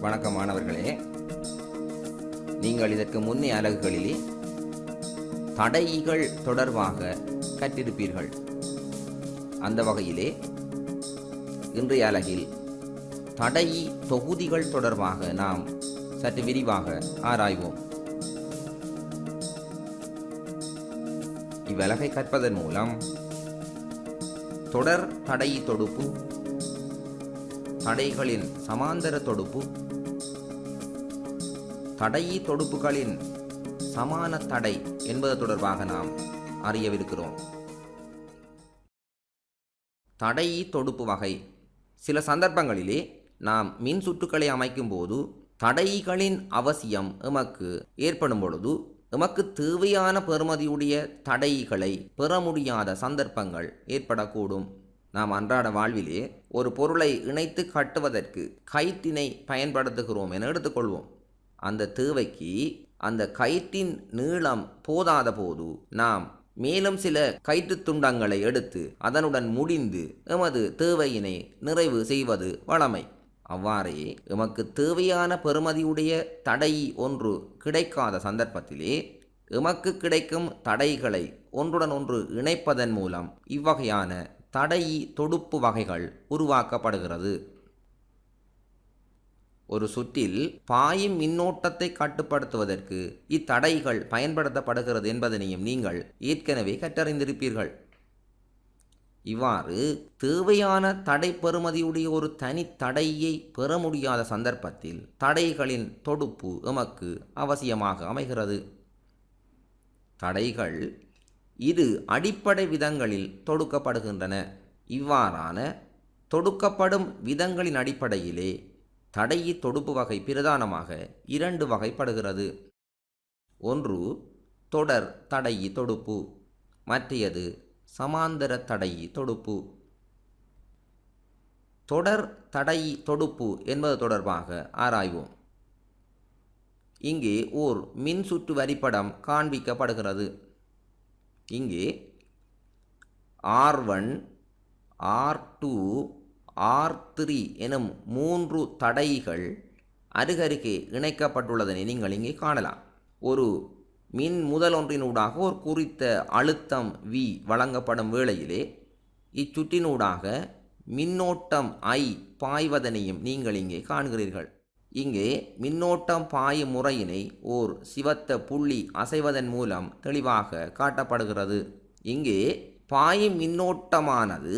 வணக்கம் மாணவர்களே. நீங்கள் இதற்கு முன்னே அலகுகளிலே தடைகள் தொடர்பாக கற்றிருப்பீர்கள். அந்த வகையிலே இன்றைய அலகில் தடை தொகுதிகள் தொடர்பாக நாம் சற்று விரிவாக ஆராய்வோம். இவ்வலகை கற்பதன் மூலம் தொடர் தடை தொடுப்பு தடைகளின் சமாந்தர தொடுப்பு தடையி தொடுப்புகளின் சமான தடை என்பது தொடர்பாக நாம் அறியவிருக்கிறோம். தடையி தொடுப்பு வகை. சில சந்தர்ப்பங்களிலே நாம் மின் சுற்றுக்களை அமைக்கும் போது தடைகளின் அவசியம் எமக்கு ஏற்படும் பொழுது எமக்கு தேவையான பெறுமதியுடைய தடைகளை பெற முடியாத சந்தர்ப்பங்கள் ஏற்படக்கூடும். நாம் அன்றாட வாழ்விலே ஒரு பொருளை இணைத்து கட்டுவதற்கு கைத்தினை பயன்படுத்துகிறோம் என எடுத்துக்கொள்வோம். அந்த தேவைக்கு அந்த கயிற்றின் நீளம் போதாத போது நாம் மேலும் சில கயிற்றுத் துண்டங்களை எடுத்து அதனுடன் முடிந்து எமது தேவையினை நிறைவு செய்வது வழமை அவ்வாறே எமக்கு தேவையான பெறுமதியுடைய தடை ஒன்று கிடைக்காத சந்தர்ப்பத்திலே எமக்கு கிடைக்கும் தடைகளை ஒன்றுடன் ஒன்று இணைப்பதன் மூலம் இவ்வகையான தடை தொடுப்பு வகைகள் உருவாக்கப்படுகிறது. ஒரு சுற்றில் பாயும் மின்னோட்டத்தை கட்டுப்படுத்துவதற்கு இத்தடைகள் பயன்படுத்தப்படுகிறது என்பதனையும் நீங்கள் ஏற்கனவே கற்றறிந்திருப்பீர்கள். இவ்வாறு தேவையான தடை பெறுமதியுடைய ஒரு தனி தடையை பெற முடியாத சந்தர்ப்பத்தில் தடைகளின் தொடுப்பு எமக்கு அவசியமாக அமைகிறது. தடைகள் இது அடிப்படை விதங்களில் தொடுக்கப்படுகின்றன. இவ்வாறான தொடுக்கப்படும் விதங்களின் அடிப்படையிலே தடையி தொடுப்பு வகை பிரதானமாக இரண்டு வகைப்படுகிறது. ஒன்று தொடர் தடையி தொடுப்பு. மற்றையது சமாந்தர தடையி தொடுப்பு. தொடர் தடையி தொடுப்பு என்பது தொடர்பாக ஆராய்வோம். இங்கே ஓர் மின்சுற்று வரிப்படம் காண்பிக்கப்படுகிறது. இங்கே R one R two R three எனும் மூன்று தடைகள் அருகருகே இணைக்கப்பட்டுள்ளதனை நீங்கள் இங்கே காணலாம். ஒரு மின் முதல் ஒன்றினூடாக ஒரு குறித்த அழுத்தம் வி வழங்கப்படும் வேளையிலே இச்சுற்றினூடாக மின்னோட்டம் ஐ பாய்வதனையும் நீங்கள் இங்கே காண்கிறீர்கள். இங்கே மின்னோட்டம் பாயும் முறையினை ஓர் சிவத்த புள்ளி அசைவதன் மூலம் தெளிவாக காட்டப்படுகிறது. இங்கே பாயும் மின்னோட்டமானது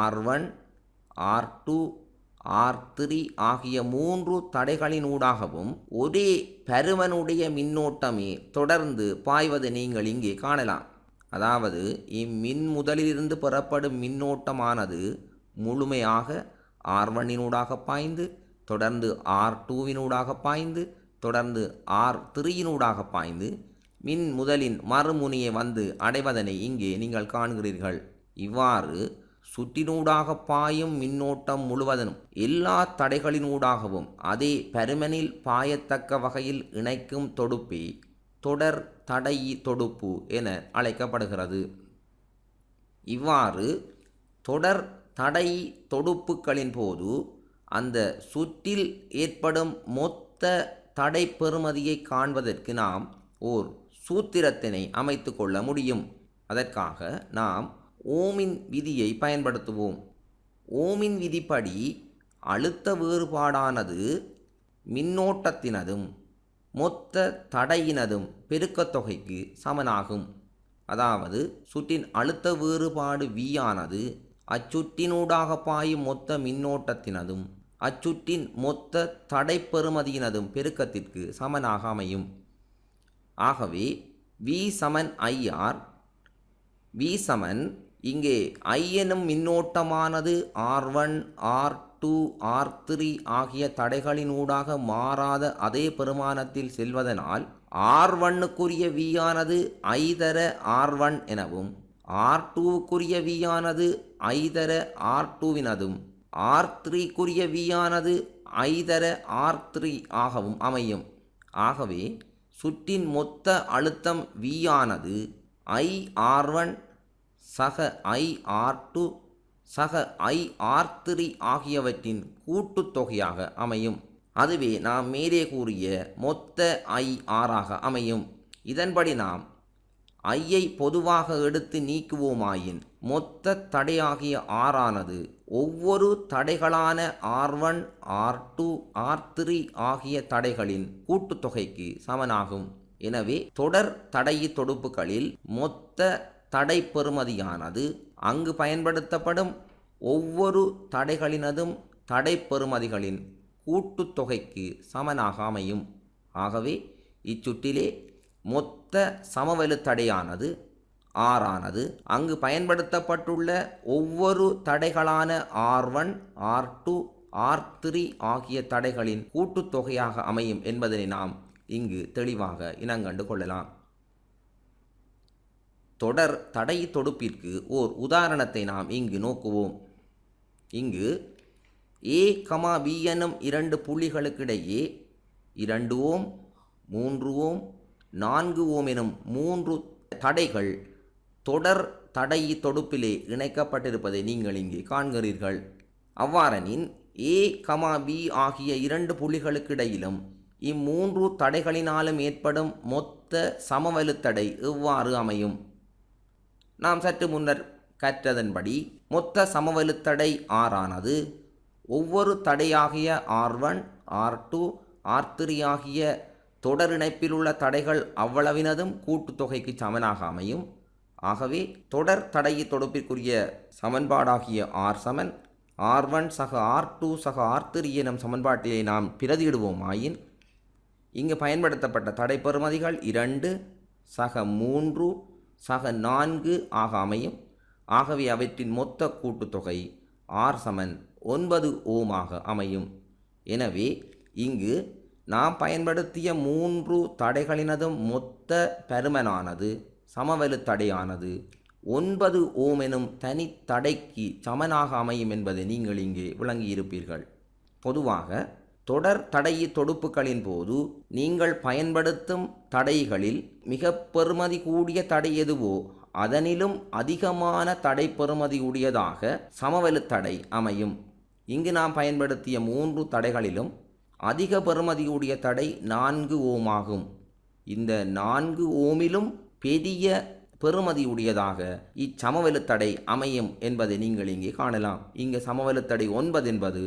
R one R two R three ஆகிய மூன்று தடைகளினூடாகவும் ஒரே பருமனுடைய மின்னோட்டமே தொடர்ந்து பாய்வதை நீங்கள் இங்கே காணலாம். அதாவது இம்மின் முதலிலிருந்து பெறப்படும் மின்னோட்டமானது முழுமையாக ஆர் ஒன்னினூடாக பாய்ந்து தொடர்ந்து ஆர் டூவினூடாக பாய்ந்து தொடர்ந்து ஆர் த்ரீயினூடாக பாய்ந்து மின் முதலின் மறுமுனையை வந்து அடைவதனை இங்கே நீங்கள் காண்கிறீர்கள். இவ்வாறு சுற்றினூடாக பாயும் மின்னோட்டம் முழுவதனும் எல்லா தடைகளினூடாகவும் அதே பருமனில் பாயத்தக்க வகையில் இணைக்கும் தொடுப்பே தொடர் தடை தொடுப்பு என அழைக்கப்படுகிறது. இவ்வாறு தொடர் தடை தொடுப்புகளின் போது அந்த சுற்றில் ஏற்படும் மொத்த தடை பெறுமதியை காண்பதற்கு நாம் ஓர் சூத்திரத்தினை அமைத்து கொள்ள முடியும். அதற்காக நாம் ஓமின் விதியை பயன்படுத்துவோம். ஓமின் விதிப்படி அழுத்த வேறுபாடானது மின்னோட்டத்தினதும் மொத்த தடையினதும் பெருக்கத் தொகைக்கு சமனாகும். அதாவது சுற்றின் அழுத்த வேறுபாடு V ஆனது அச்சுற்றினூடாக பாயும் மொத்த மின்னோட்டத்தினதும் அச்சுற்றின் மொத்த தடை பெறுமதியினதும் பெருக்கத்திற்கு சமனாக அமையும். ஆகவே V சமன் ஐஆர் V சமன் இங்கே ஐ எனும் மின்னோட்டமானது R one R two R three ஆகிய தடைகளினூடாக மாறாத அதே பெருமானத்தில் செல்வதனால் ஆர் ஒன்னுக்குரிய V ஆனது தர ஆர் ஒன் எனவும் ஆர் டூவுக்குரிய V ஆனது தர ஆர் டூவினதும் ஆர் த்ரீக்குரிய V ஆனது தர ஆர் த்ரீ ஆகவும் அமையும். ஆகவே சுற்றின் மொத்த அழுத்தம் V ஆனது ஐ ஆர் ஒன் சக ஐ ஆர் டூ சக ஐ ஆர் த்ரீ ஆகியவற்றின் கூட்டுத்தொகையாக அமையும். அதுவே நாம் மேலே கூறிய மொத்த ஐ ஆறாக அமையும். இதன்படி நாம் ஐயை பொதுவாக எடுத்து நீக்குவோமாயின் மொத்த தடையாகிய ஆறானது ஒவ்வொரு தடைகளான R one R two R three ஆகிய தடைகளின் கூட்டுத்தொகைக்கு சமனாகும். எனவே தொடர் தடையி தொடுப்புகளில் மொத்த தடை பெறுமதியானது. அங்கு பயன்படுத்தப்படும் ஒவ்வொரு தடைகளினதும் தடை பெறுமதிகளின் கூட்டுத்தொகைக்கு சமனாக அமையும். ஆகவே இச்சுற்றிலே மொத்த சமவெளு தடையானது ஆறானது. அங்கு பயன்படுத்தப்பட்டுள்ள ஒவ்வொரு தடைகளான R one R two R three ஆகிய தடைகளின் கூட்டுத்தொகையாக அமையும் என்பதனை நாம் இங்கு தெளிவாக இனங்கண்டு கொள்ளலாம். தொடர் தடை தொடுப்பிற்கு ஓர் உதாரணத்தை நாம் இங்கு நோக்குவோம். இங்கு ஏ கமா பி எனும் இரண்டு புள்ளிகளுக்கிடையே இரண்டு ஓம் மூன்று ஓம் நான்கு ஓம் எனும் மூன்று தடைகள் தொடர் தடை தொடுப்பிலே இணைக்கப்பட்டிருப்பதை நீங்கள் இங்கே காண்கிறீர்கள். அவ்வாறெனின் ஏ கமா பி ஆகிய இரண்டு புள்ளிகளுக்கிடையிலும் இம்மூன்று தடைகளினாலும் ஏற்படும் மொத்த சமவலுத்தடை எவ்வாறு அமையும்? நாம் சற்று முன்னர் கற்றதன்படி மொத்த சமவலுத்தடை ஆறானது ஒவ்வொரு தடையாகிய R one R two R three ஆகிய தொடரிணைப்பில் உள்ள தடைகள் அவ்வளவினதும் கூட்டுத்தொகைக்கு சமனாக அமையும். ஆகவே தொடர் தடையை தொடுப்பிற்குரிய சமன்பாடாகிய ஆர் சமன் ஆர் ஒன் சக ஆர் டூ சக ஆர் த்ரீ எனும் சமன்பாட்டிலே நாம் பிரதியிடுவோமாயின் இங்கு பயன்படுத்தப்பட்ட தடை பெறுமதிகள் இரண்டு சக மூன்று சக நான்கு ஆக அமையும் ஆகவே அவற்றின் மொத்த கூட்டுத்தொகை ஆர் சமன் ஒன்பது ஓமாக அமையும். எனவே இங்கு நாம் பயன்படுத்திய மூன்று தடைகளினதும் மொத்த பருமனானது சமவெளு தடையானது. ஒன்பது ஓம் எனும் தனித்தடைக்கு சமனாக அமையும் என்பதை நீங்கள் இங்கே விளங்கியிருப்பீர்கள். பொதுவாக தொடர் தடையி தொடுப்புகளின் போது நீங்கள் பயன்படுத்தும் தடைகளில் மிக பெறுமதி கூடிய தடை எதுவோ அதனிலும் அதிகமான தடை பெறுமதி உடையதாக தடை அமையும். இங்கு நாம் பயன்படுத்திய மூன்று தடைகளிலும் அதிக பெறுமதியுடைய தடை நான்கு ஓம் ஆகும். இந்த நான்கு ஓமிலும் பெரிய பெறுமதியுடையதாக இச்சமவெளு தடை அமையும் என்பதை நீங்கள் இங்கே காணலாம். இங்கு சமவெளு தடை ஒன்பது என்பது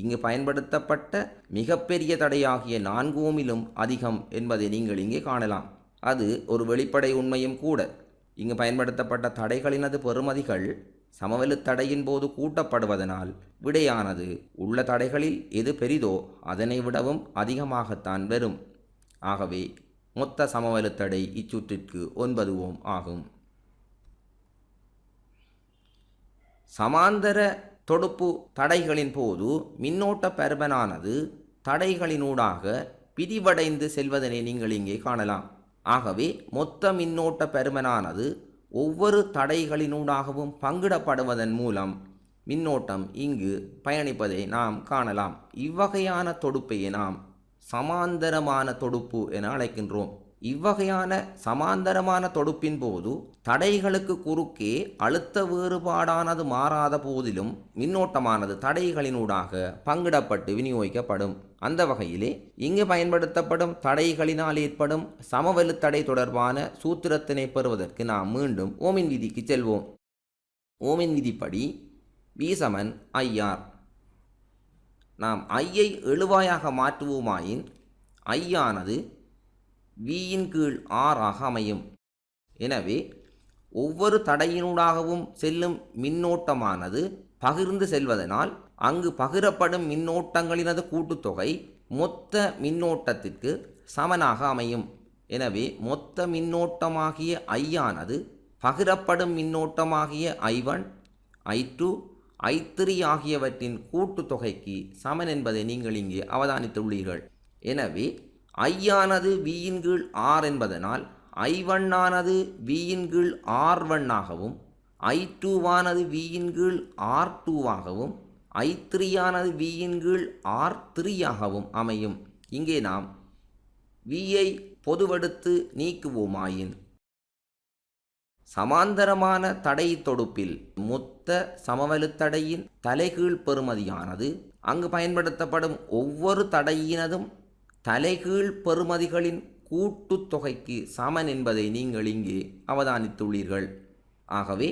இங்கு பயன்படுத்தப்பட்ட மிகப்பெரிய தடையாகிய நான்கு ஓமிலும் அதிகம் என்பதை நீங்கள் இங்கே காணலாம். அது ஒரு வெளிப்படை உண்மையும் கூட. இங்கு பயன்படுத்தப்பட்ட தடைகளினது பெறுமதிகள் சமவெளு தடையின் போது கூட்டப்படுவதனால் விடையானது உள்ள தடைகளில் எது பெரிதோ அதனை விடவும் அதிகமாகத்தான் வரும். ஆகவே மொத்த சமவெளு தடை இச்சுற்றிற்கு ஒன்பது ஓம் ஆகும். சமாந்தர தொடுப்பு தடைகளின் போது மின்னோட்ட பருமனானது தடைகளினூடாக பிரிவடைந்து செல்வதனை நீங்கள் இங்கே காணலாம். ஆகவே மொத்த மின்னோட்ட பருமனானது ஒவ்வொரு தடைகளினூடாகவும் பங்கிடப்படுவதன் மூலம் மின்னோட்டம் இங்கு பயணிப்பதை நாம் காணலாம். இவ்வகையான தொடுப்பையை நாம் சமாந்தரமான தொடுப்பு என அழைக்கின்றோம். இவ்வகையான சமாந்தரமான தொடுப்பின் போது தடைகளுக்கு குறுக்கே அழுத்த வேறுபாடானது மாறாத போதிலும் மின்னோட்டமானது தடைகளினூடாக பங்கிடப்பட்டு விநியோகிக்கப்படும். அந்த வகையிலே இங்கு பயன்படுத்தப்படும் தடைகளினால் ஏற்படும் சமவெளு தடை தொடர்பான சூத்திரத்தினை பெறுவதற்கு நாம் மீண்டும் ஓமின் விதிக்கு செல்வோம். ஓமின் விதிப்படி வி சமன் ஐஆர் நாம் ஐயை எழுவாயாக மாற்றுவோமாயின் ஐயானது வியின் கீழ் ஆறாக அமையும். எனவே ஒவ்வொரு தடையினூடாகவும் செல்லும் மின்னோட்டமானது பகிர்ந்து செல்வதனால் அங்கு பகிரப்படும் மின்னோட்டங்களினது கூட்டுத்தொகை மொத்த மின்னோட்டத்திற்கு சமனாக அமையும். எனவே மொத்த மின்னோட்டமாகிய ஐயானது பகிரப்படும் மின்னோட்டமாகிய I one I two I three ஆகியவற்றின் கூட்டுத்தொகைக்கு சமன் என்பதை நீங்கள் இங்கே அவதானித்துள்ளீர்கள். எனவே ஐயானது வியின் கீழ் ஆர் என்பதனால் ஐ ஒன்னானது வியின் கீழ் ஆர் ஒன்னாகவும் ஐ டூவானது வியின் கீழ் ஆர் டூவாகவும் ஐ த்ரீயானது வியின் கீழ் ஆர் த்ரீயாகவும் அமையும். இங்கே நாம் வியை பொதுவெடுத்து நீக்குவோமாயின். சமாந்தரமான தடை தொடுப்பில் மொத்த சமவெளு தடையின் தலைகீழ் பெறுமதியானது அங்கு பயன்படுத்தப்படும் ஒவ்வொரு தடையினதும் தலைகீழ் பெறுமதிகளின் கூட்டுத்தொகைக்கு சமன் என்பதை நீங்கள் இங்கே அவதானித்துள்ளீர்கள். ஆகவே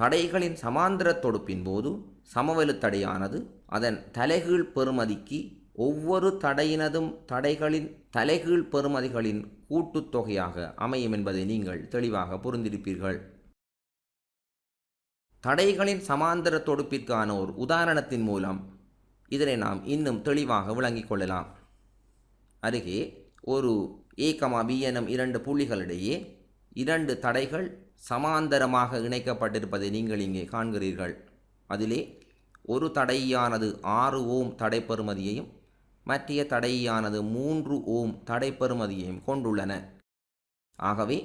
தடைகளின் சமாந்திர தொடுப்பின் போது சமவெளு தடையானது அதன் தலைகீழ் பெறுமதிக்கு ஒவ்வொரு தடையினதும் தடைகளின் தலைகீழ் பெறுமதிகளின் கூட்டுத்தொகையாக அமையும் என்பதை நீங்கள் தெளிவாக புரிந்திருப்பீர்கள். தடைகளின் சமாந்தர தொடுப்பிற்கான ஒரு உதாரணத்தின் மூலம் இதனை நாம் இன்னும் தெளிவாக விளங்கிக் கொள்ளலாம். அருகே ஒரு ஏ கமா பி எனும் இரண்டு புள்ளிகளிடையே இரண்டு தடைகள் சமாந்தரமாக இணைக்கப்பட்டிருப்பதை நீங்கள் இங்கே காண்கிறீர்கள். அதிலே ஒரு தடையானது ஆறு ஓம் தடைப்பருமதியையும் மற்றைய தடையானது மூன்று ஓம் தடைப்பருமதியையும் கொண்டுள்ளன. ஆகவே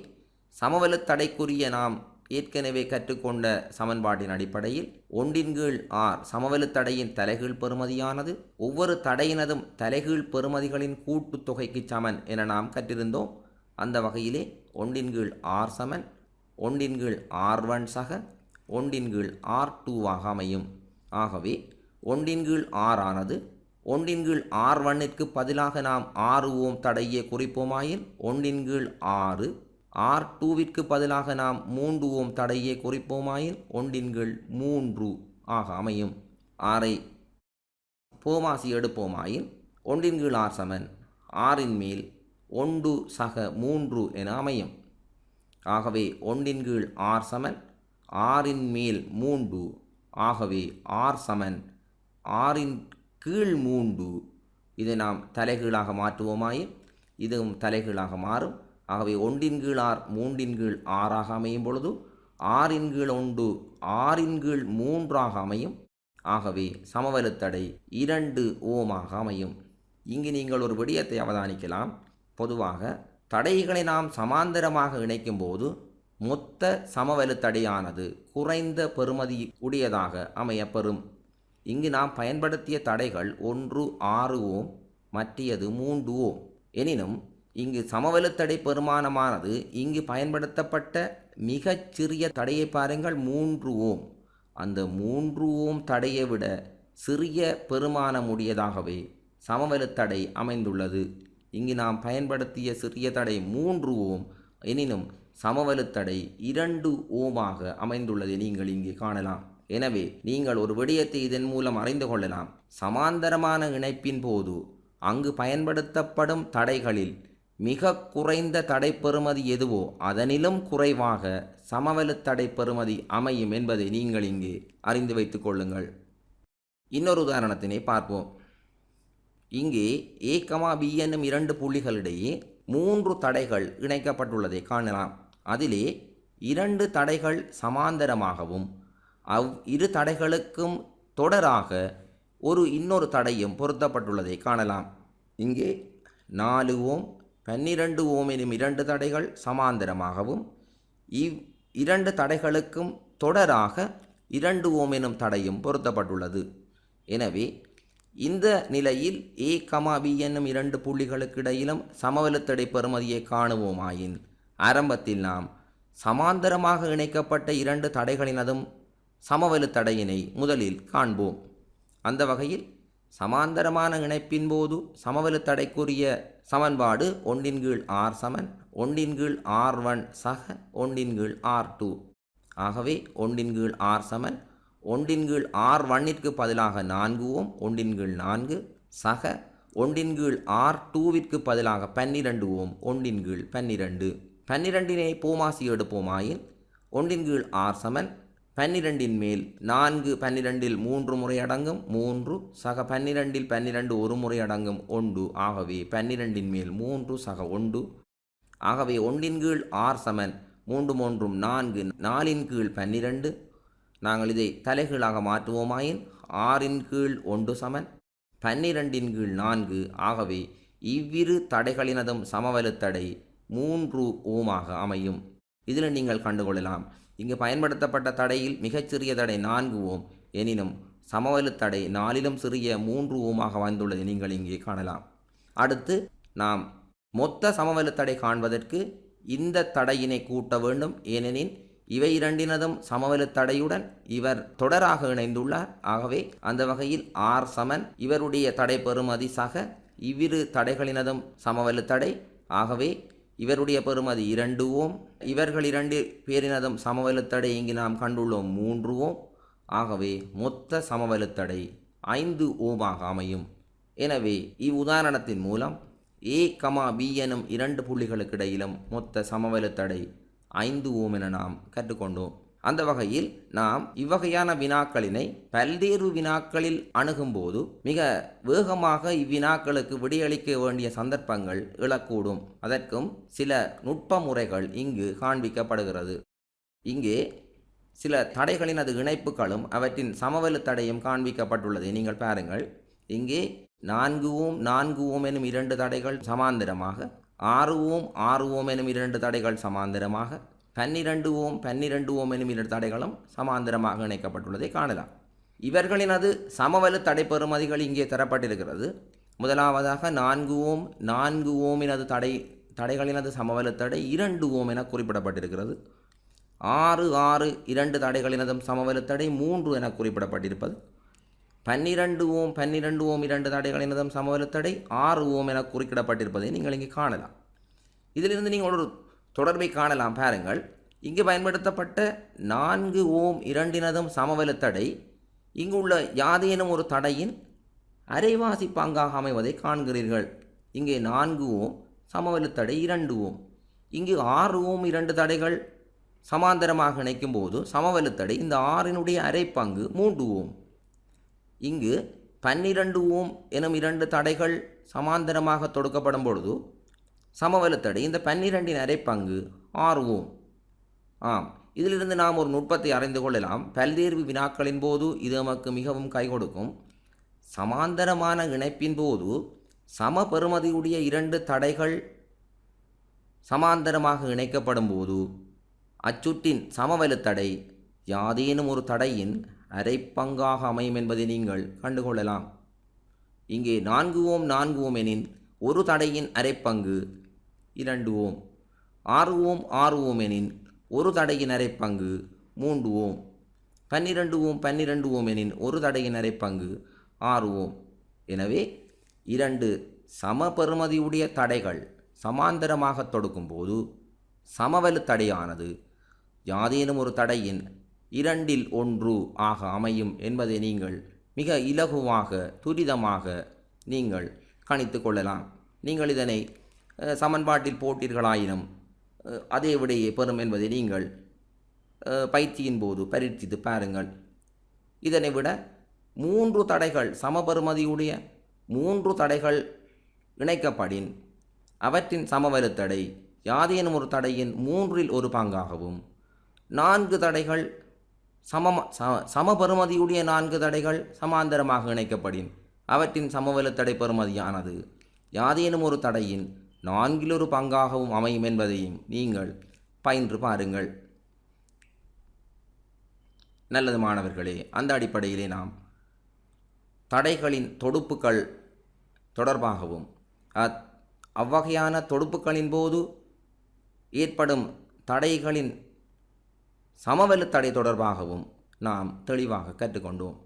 சமவெள தடைக்குரிய நாம் ஏற்கனவே கற்றுக்கொண்ட சமன்பாட்டின் அடிப்படையில் ஒன்றின் கீழ் ஆர் சமவெளத் தடையின் தலைகீழ் பெறுமதியானது ஒவ்வொரு தடையினதும் தலைகீழ் பெறுமதிகளின் கூட்டுத்தொகைக்கு சமன் என நாம் கற்றிருந்தோம். அந்த வகையிலே ஒன்றின் கீழ் ஆர் சமன் ஒன்றின் கீழ் ஆர் ஒன் சக ஒன்றின் கீழ் ஆர் டூவாக அமையும். ஆகவே ஒன்றின் கீழ் ஆர் ஆனது ஒன்றின் கீழ் ஆர் ஒன்னிற்கு பதிலாக நாம் ஆறு ஓம் தடையை குறிப்போமாயின் ஒன்றின் கீழ் ஆறு ஆர் டூவிற்கு பதிலாக நாம் மூன்று ஓம் தடையே குறிப்போமாயின் ஒன்றின்கள் மூன்று ஆக அமையும். ஆரை போமாசி எடுப்போமாயின் ஒன்றின் கீழ் ஆர் சமன் ஆறின் மேல் ஒன்று சக மூன்று என அமையும். ஆகவே ஒன்றின் கீழ் ஆர் சமன் ஆறின் மேல் மூன்று ஆகவே ஆர் சமன் ஆறின் கீழ் மூன்று. இதை நாம் தலைகீழாக மாற்றுவோமாயின் இதுவும் தலைகீழாக மாறும். ஆகவே ஒன்றின் கீழ் ஆர் மூன்றின் கீழ் ஆறாக அமையும் பொழுது ஆறின் கீழ் ஒன்று ஆறின் கீழ் மூன்றாக அமையும். ஆகவே சமவெலுத்தடை இரண்டு ஓமாக அமையும். இங்கு நீங்கள் ஒரு விடயத்தை அவதானிக்கலாம். பொதுவாக தடைகளை நாம் சமாந்தரமாக இணைக்கும் போது மொத்த சமவெலுத்தடையானது குறைந்த பெறுமதி உடையதாக அமையப்பெறும். இங்கு நாம் பயன்படுத்திய தடைகள் ஒன்று ஆறு ஓம் மற்றையது மூன்று ஓம். எனினும் இங்கு சமவெளுத்தடை பெருமானமானது இங்கு பயன்படுத்தப்பட்ட மிகச் சிறிய தடையை பாருங்கள் மூன்று ஓம். அந்த மூன்று ஓம் தடையை விட சிறிய பெருமானமுடையதாகவே சமவெளுத்தடை அமைந்துள்ளது. இங்கு நாம் பயன்படுத்திய சிறிய தடை மூன்று ஓம். எனினும் சமவெளுத்தடை இரண்டு ஓமாக அமைந்துள்ளதை நீங்கள் இங்கு காணலாம். எனவே நீங்கள் ஒரு விடயத்தை இதன் மூலம் அறிந்து கொள்ளலாம். சமாந்தரமான இணைப்பின் போது அங்கு பயன்படுத்தப்படும் தடைகளில் மிக குறைந்த தடை பெறுமதி எதுவோ அதனிலும் குறைவாக சமவெளு தடை பெறுமதி அமையும் என்பதை நீங்கள் இங்கே அறிந்து வைத்துக் கொள்ளுங்கள். இன்னொரு உதாரணத்தினை பார்ப்போம். இங்கே ஏ கமா பி என்னும் இரண்டு புள்ளிகளிடையே மூன்று தடைகள் இணைக்கப்பட்டுள்ளதை காணலாம். அதிலே இரண்டு தடைகள் சமாந்தரமாகவும் அவ் இரு தடைகளுக்கும் தொடராக ஒரு இன்னொரு தடையும் பொருத்தப்பட்டுள்ளதை காணலாம். இங்கே நாலு ஓம் பன்னிரண்டு ஓம் எனும் இரண்டு தடைகள் சமாந்தரமாகவும் இவ் இரண்டு தடைகளுக்கும் தொடராக இரண்டு ஓம் எனும் தடையும் பொருத்தப்பட்டுள்ளது. எனவே இந்த நிலையில் ஏ கமா பி என்னும் இரண்டு புள்ளிகளுக்கு இடையிலும் சமவெளுத்தடை பெறுமதியை காணுவோமாயின் ஆரம்பத்தில் நாம் சமாந்தரமாக இணைக்கப்பட்ட இரண்டு தடைகளினதும் சமவெளு முதலில் காண்போம். அந்த வகையில் சமாந்தரமான இணைப்பின் போது சமவெளு தடைக்குரிய சமன்பாடு ஒன்றின் கீழ் ஆர் சமன் ஒன்றின் கீழ் ஆர் ஒன் சக ஒன்றின் கீழ் ஆர் டூ. ஆகவே ஒன்றின் கீழ் ஆர் சமன் ஒன்றின் கீழ் ஆர் ஒன்னிற்கு பதிலாக நான்கு ஓம் ஒன்றின் கீழ் நான்கு சக ஒன்றின் கீழ் ஆர் டூவிற்கு பதிலாக பன்னிரண்டு ஓம் ஒன்றின் கீழ் பன்னிரண்டு. பன்னிரண்டினை பூமாசி எடுப்போமாயின் ஒன்றின் கீழ் ஆர் சமன் பன்னிரெண்டின் மேல் நான்கு பன்னிரெண்டில் மூன்று முறை அடங்கும் மூன்று சக பன்னிரெண்டில் பன்னிரெண்டு ஒரு முறை அடங்கும் ஒன்று. ஆகவே பன்னிரெண்டின் மேல் மூன்று சக ஒன்று. ஆகவே ஒன்றின் கீழ் ஆர் சமன் மூன்று மூன்றும் நான்கு நாலின் கீழ் பன்னிரெண்டு. நாங்கள் இதை தலைகீழாக மாற்றுவோமாயின் ஆறின் கீழ் ஒன்று சமன் பன்னிரெண்டின் கீழ் நான்கு. ஆகவே இவ்விரு தடைகளினதும் சமவலுத்தடை மூன்று ஓமாக அமையும். இதில் நீங்கள் கண்டுகொள்ளலாம். இங்கு பயன்படுத்தப்பட்ட தடையில் மிகச்சிறிய தடை நான்கு ஓம். எனினும் சமவெளி தடை நாலிலும் சிறிய மூன்று ஓமாக வந்துள்ளதை நீங்கள் இங்கே காணலாம். அடுத்து நாம் மொத்த சமவெளி தடை காண்பதற்கு இந்த தடையினை கூட்ட வேண்டும். ஏனெனில் இவை இரண்டினதும் சமவெளி தடையுடன் இவர் தொடராக இணைந்துள்ளார். ஆகவே அந்த வகையில் ஆர் சமன் இவருடைய தடை பெறுமதி சக இவ்விரு தடைகளினதும் சமவெளி தடை. ஆகவே இவருடைய பெறுமதி இரண்டு ஓம். இவர்கள் இரண்டு பேரினதும் சமவெலத்தடை இங்கு நாம் கண்டுள்ளோம். மூன்று ஓம். ஆகவே மொத்த சமவெலத்தடை ஐந்து ஓமாக அமையும். எனவே இவ்வுதாரணத்தின் மூலம் ஏ கமா பி எனும் இரண்டு புள்ளிகளுக்கு இடையிலும் மொத்த சமவெலத்தடை ஐந்து ஓம் என நாம் கற்றுக்கொண்டோம். அந்த வகையில் நாம் இவ்வகையான வினாக்களினை பல்வேறு வினாக்களில் அணுகும்போது மிக வேகமாக இவ்வினாக்களுக்கு விடையளிக்க வேண்டிய சந்தர்ப்பங்கள் இழக்கூடும் அதற்கும் சில நுட்ப முறைகள் இங்கு காண்பிக்கப்படுகிறது. இங்கே சில தடைகளினது இணைப்புகளும் அவற்றின் சமவெளி தடையும் காண்பிக்கப்பட்டுள்ளதை நீங்கள் பாருங்கள். இங்கே நான்கு ஓம் நான்கு ஓம் எனும் இரண்டு தடைகள் சமாந்தரமாக ஆறு ஓம் ஆறு ஓம் எனும் இரண்டு தடைகள் சமாந்தரமாக பன்னிரண்டு ஓம் பன்னிரண்டு ஓம் எனும் இரு தடைகளும் சமாந்தரமாக இணைக்கப்பட்டுள்ளதை காணலாம். இவர்களினது சமவலு தடை பெறுமதிகள் இங்கே தரப்பட்டிருக்கிறது. முதலாவதாக நான்கு ஓம் நான்கு ஓமினது தடை தடைகளினது சமவலு தடை இரண்டு ஓம் என குறிப்பிடப்பட்டிருக்கிறது. ஆறு ஆறு இரண்டு தடைகளினதும் சமவலு தடை மூன்று என குறிப்பிடப்பட்டிருப்பது. பன்னிரண்டு ஓம் பன்னிரண்டு ஓம் இரண்டு தடைகளினதும் சமவலு தடை ஆறு ஓம் என குறிப்பிடப்பட்டிருப்பதை நீங்கள் இங்கே காணலாம். இதிலிருந்து நீங்கள் ஒரு தொடர்பை காணலாம் பாருங்கள். இங்கு பயன்படுத்தப்பட்ட நான்கு ஓம் இரண்டினதும் சமவெல தடை. இங்கு உள்ள யாதேனும் ஒரு தடையின் அரைவாசி பங்காக அமைவதை காண்கிறீர்கள். இங்கே நான்கு ஓம் சமவெளி தடை இரண்டு ஓம். இங்கு ஆறு ஓம் இரண்டு தடைகள் சமாந்தரமாக இணைக்கும் போது சமவெளி தடை இந்த ஆறினுடைய அரை பங்கு மூன்று ஓம். இங்கு பன்னிரண்டு ஓம் எனும் இரண்டு தடைகள் சமாந்தரமாக தொடுக்கப்படும் பொழுது சமவலுத்தடை இந்த பன்னிரண்டின் அரை பங்கு ஓம் ஆம். இதிலிருந்து நாம் ஒரு நுட்பத்தை அறிந்து கொள்ளலாம். பல்தேர்வு வினாக்களின் போது இது நமக்கு மிகவும் கை கொடுக்கும். சமாந்தரமான இணைப்பின் போது சம பெறுமதியுடைய இரண்டு தடைகள் சமாந்தரமாக இணைக்கப்படும் போது அச்சுட்டின் சமவலுத்தடை யாதேனும் ஒரு தடையின் அரைப்பங்காக அமையும் என்பதை நீங்கள் கண்டுகொள்ளலாம். இங்கே நான்கு ஓம் நான்கு ஓம் எனின் ஒரு தடையின் அரைப்பங்கு இரண்டு ஓம். ஆறு ஓம் ஆறு ஓம் எனின் ஒரு தடையின் பங்கு மூன்று ஓம். பன்னிரண்டு ஓம் பன்னிரண்டு ஓம் எனின் ஒரு தடையின் பங்கு ஆறு ஓம். எனவே இரண்டு சம பெறுமதியுடைய தடைகள் சமாந்தரமாக தொடுக்கும்போது சமவலு தடையானது யாதேனும் ஒரு தடையின் இரண்டில் ஒன்று ஆக அமையும் என்பதை நீங்கள் மிக இலகுவாக துரிதமாக நீங்கள் கணித்து கொள்ளலாம். நீங்கள் இதனை சமன்பாட்டில் போட்டீர்களாயினும். அதே விடையே பெறும் என்பதை நீங்கள் பயிற்சியின் போது பரீட்சித்து பாருங்கள். இதனை விட மூன்று தடைகள் சமபெறுமதியுடைய மூன்று தடைகள் இணைக்கப்படின் அவற்றின் சமவருத்தடை யாதேனும் ஒரு தடையின் மூன்றில் ஒரு பங்காகவும் நான்கு தடைகள் சம சமபருமதியுடைய சமபெறுமதியுடைய நான்கு தடைகள் சமாந்தரமாக இணைக்கப்படின் அவற்றின் சமவெளி தடை பெறுமதியானது யாதேனும் ஒரு தடையின் நான்கில் ஒரு பங்காகவும் அமையும் என்பதையும் நீங்கள் பயின்று பாருங்கள். நல்லது மாணவர்களே அந்த அடிப்படையிலே நாம் தடைகளின் தொடுப்புகள் தொடர்பாகவும் அத் அவ்வகையான தொடுப்புகளின் போது ஏற்படும் தடைகளின் சமவெளி தடை தொடர்பாகவும் நாம் தெளிவாக கற்றுக்கொண்டோம்.